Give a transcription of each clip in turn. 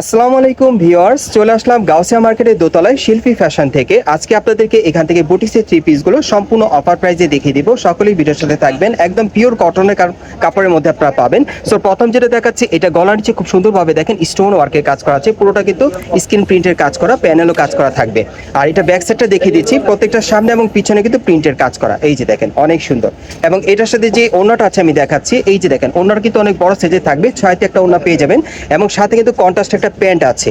আসসালামু আলাইকুম ভিউয়ার্স, চলে আসলাম গাউসিয়া মার্কেটের দোতলায় শিল্পী ফ্যাশন থেকে। আজকে আপনাদেরকে এখান থেকে বুটিক্সের থ্রি পিসগুলো সম্পূর্ণ অফার প্রাইসে দেখিয়ে দিব। সকলেই ভিডিওর সাথে থাকবেন। একদম পিওর কটনের কাপ- কাপড়ের মধ্যে আপনারা পাবেন। সো প্রথম যেটা দেখাচ্ছি, এটা গলার নিচে খুব সুন্দরভাবে দেখেন স্টোন ওয়ার্কের কাজ করা আছে। পুরোটা কিন্তু স্ক্রিন প্রিন্টের কাজ করা প্যানেলও কাজ করা থাকবে। আর এটা ব্যাক সাইডটা দেখিয়ে দিচ্ছি, প্রত্যেকটা সামনে এবং পিছনে কিন্তু প্রিন্টের কাজ করা। এই যে দেখেন, অনেক সুন্দর। এবং এটার সাথে যে ওনাটা আছে, আমি দেখাচ্ছি, এই যে দেখেন ওনার কিন্তু অনেক বড় সাইজে থাকবে ছয়তে একটা ওনা পেয়ে যাবেন। এবং সাথে কিন্তু কন্ট্রাস্ট একটা প্যান্ট আছে।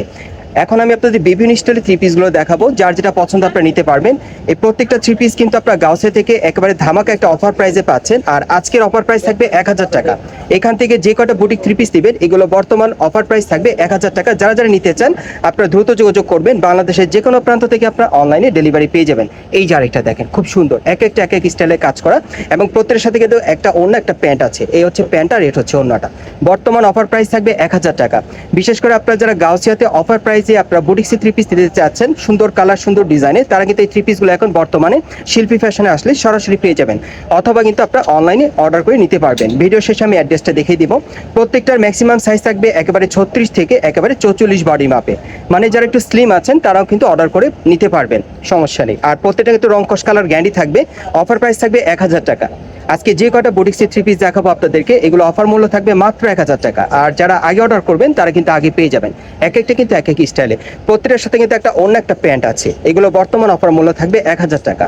এখন আমি আপনাদের বিভিন্ন স্টাইলে থ্রি পিসগুলো দেখাবো, যার যেটা পছন্দ আপনারা নিতে পারবেন। এই প্রত্যেকটা থ্রি পিস কিন্তু আপনারা গাউসে থেকে একেবারে ধামাকা একটা অফার প্রাইসে পাচ্ছেন, আর আজকের অফার প্রাইস থাকবে এক হাজার টাকা। এখান থেকে যে কটা বুটিক থ্রি পিস দিবেন এগুলো বর্তমান অফার প্রাইস থাকবে এক হাজার টাকা। যারা যারা নিতে চান, আপনারা দ্রুত যোগাযোগ করবেন। বাংলাদেশের যে কোনো প্রান্ত থেকে আপনারা অনলাইনে ডেলিভারি পেয়ে যাবেন। এই যে আরেকটা দেখেন, খুব সুন্দর। এক একটা, এক এক স্টাইলে কাজ করা। এবং প্রত্যেকের সাথে কিন্তু একটা অন্য একটা প্যান্ট আছে। এই হচ্ছে প্যান্ট আর রেট হচ্ছে অন্যটা। বর্তমান অফার প্রাইস থাকবে এক হাজার টাকা। বিশেষ করে আপনারা যারা গাউসিয়াতে অফার প্রাইসে আপনারা বুটিক্সি থ্রি পিস দিতে চাচ্ছেন, সুন্দর কালার সুন্দর ডিজাইনে তারা কিন্তু এই থ্রি পিসগুলো এখন বর্তমানে শিল্পী ফ্যাশনে আসলে সরাসরি পেয়ে যাবেন। অথবা কিন্তু আপনারা অনলাইনে অর্ডার করে নিতে পারবেন। ভিডিও শেষে আমি অ্যাড্রেসটা দেখিয়ে দিব। প্রত্যেকটার ম্যাক্সিমাম সাইজ থাকবে একেবারে ছত্রিশ থেকে একেবারে চৌচল্লিশ বডি মাপে মানে যারা একটু স্লিম আছেন, তারাও কিন্তু অর্ডার করে নিতে পারবেন, সমস্যা নেই। আর প্রত্যেকটা কিন্তু রংকশ কালার গ্যান্ডি থাকবে অফার প্রাইস থাকবে এক হাজার টাকা। আজকে যে কটা বুটিক্সের থ্রি পিস দেখাবো আপনাদেরকে, এগুলো অফার মূল্য থাকবে মাত্র এক হাজার টাকা। আর যারা আগে অর্ডার করবেন, তারা কিন্তু আগে পেয়ে যাবেন। এক একটা কিন্তু এক এক স্টাইলে প্রত্যেকটার সাথে কিন্তু একটা অন্য একটা প্যান্ট আছে। এগুলো বর্তমান অফার মূল্য থাকবে এক হাজার টাকা।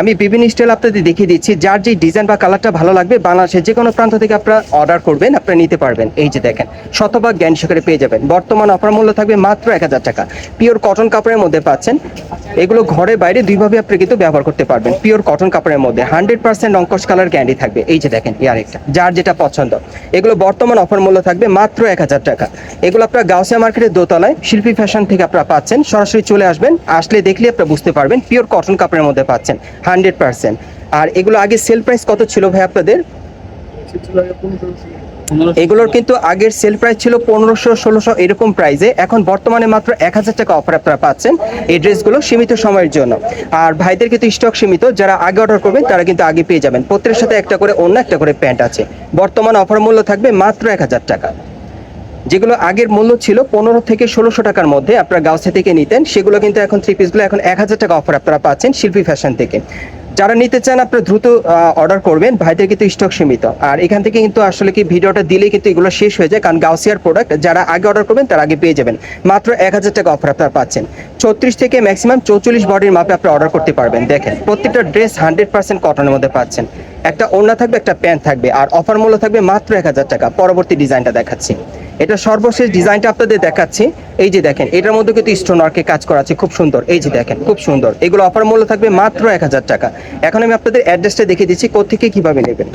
আমি বিভিন্ন স্টাইল আপনাদের দেখিয়ে দিচ্ছি। যার যে ডিজাইন বা কালারটা ভালো লাগবে, বাংলাদেশের যে কোনো প্রান্ত থেকে আপনারা অর্ডার করবেন, আপনারা নিতে পারবেন। এই যে দেখেন, শতভাগ জ্ঞান সহকারে পেয়ে যাবেন। বর্তমান অফার মূল্য থাকবে মাত্র এক হাজার টাকা। পিওর কটন কাপড়ের মধ্যে পাচ্ছেন। এগুলো ঘরে বাইরে দুইভাবে আপনি কিন্তু ব্যবহার করতে পারবেন। পিওর কটন কাপড়ের মধ্যে হান্ড্রেড পার্সেন্ট অঙ্কশ কালার গ্যান্ডি থাকবে। এই যে দেখেন ইয়ার একটা যার যেটা পছন্দ। এগুলো বর্তমান অফার মূল্য থাকবে মাত্র এক হাজার টাকা। এগুলো আপনারা গাউসিয়া মার্কেটের দোতলায় শিল্পী ফ্যাশন থেকে আপনারা পাচ্ছেন। সরাসরি চলে আসবেন, আসলে দেখলে আপনারা বুঝতে পারবেন। পিওর কটন কাপড়ের মধ্যে পাচ্ছেন। Hundred percent. আর এগুলো আগে সেল প্রাইস কত ছিল ভাই আপনাদের? এগুলোর কিন্তু আগের সেল প্রাইস ছিল পনেরোশো, ষোলোশো এরকম প্রাইসে এখন বর্তমানে মাত্র এক হাজার টাকা অফার আপনারা পাচ্ছেন এই ড্রেসগুলো সীমিত সময়ের জন্য। আর ভাইদের কিন্তু স্টক সীমিত, যারা আগে অর্ডার করবেন তারা কিন্তু আগে পেয়ে যাবেন। প্রত্যেকের সাথে একটা করে অন্য একটা করে প্যান্ট আছে। বর্তমান অফার মূল্য থাকবে মাত্র এক হাজার টাকা। যেগুলো আগের মূল্য ছিল পনেরো থেকে ষোলোশো টাকার মধ্যে আপনারা গাউসে থেকে নিতেন, সেগুলো কিন্তু এখন থ্রি পিসগুলো এখন এক হাজার টাকা অফার আপনারা পাচ্ছেন শিল্পী ফ্যাশন থেকে। যারা নিতে চান আপনারা দ্রুত অর্ডার করবেন, ভাইদের কিন্তু স্টক সীমিত। আর এখান থেকে কিন্তু আসলে কি ভিডিওটা দিলেই কিন্তু এগুলো শেষ হয়ে যায়, কারণ গাউসিয়ার প্রোডাক্ট যারা আগে অর্ডার করবেন তারা আগে পেয়ে যাবেন। মাত্র এক হাজার টাকা অফার আপনারা পাচ্ছেন। ছত্রিশ থেকে ম্যাক্সিমাম চৌচল্লিশ বডির মাপে আপনি অর্ডার করতে পারবেন। দেখেন, প্রত্যেকটা ড্রেস হান্ড্রেড পার্সেন্ট কটনের মধ্যে পাচ্ছেন। একটা ওড়না থাকবে, একটা প্যান্ট থাকবে, আর অফার মূল্য থাকবে মাত্র এক হাজার টাকা। পরবর্তী ডিজাইনটা দেখাচ্ছি। এটা সর্বশেষ ডিজাইনটা আপনাদের দেখাচ্ছি। এই যে দেখেন, এটার মধ্যে কিন্তু স্টোন ওয়ার্কে কাজ করা আছে, খুব সুন্দর। এই যে দেখেন, খুব সুন্দর। এগুলো অফার মূল্য থাকবে মাত্র এক হাজার টাকা। এখন আমি আপনাদের অ্যাড্রেসটা দেখিয়ে দিচ্ছি কোথেকে কীভাবে নেবেন।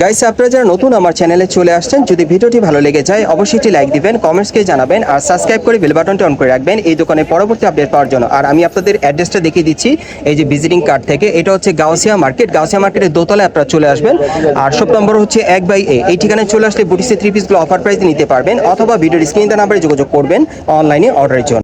গাইস আপনারা যারা নতুন আমার চ্যানেলে চলে আসছেন, যদি ভিডিওটি ভালো লেগে যায়, অবশ্যই একটি লাইক দিবেন কমেন্টসকে জানাবেন, আর সাবস্ক্রাইব করে বেল বাটনটা অন করে রাখবেন, এই দোকানে পরবর্তী আপডেট পাওয়ার জন্য। আর আমি আপনাদের অ্যাড্রেসটা দেখিয়ে দিচ্ছি, এই যে ভিজিটিং কার্ড থেকে। এটা হচ্ছে গাউসিয়া মার্কেট গাউসিয়া মার্কেটের দোতলায় আপনারা চলে আসবেন। আর সব নম্বর হচ্ছে এক বাই এ। এই ঠিকানায় চলে আসলে বুটিসে থ্রি পিসগুলো অফার প্রাইসে নিতে পারবেন, অথবা ভিডিওর স্ক্রিন নাম্বারে যোগাযোগ করবেন অনলাইনে অর্ডারের জন্য।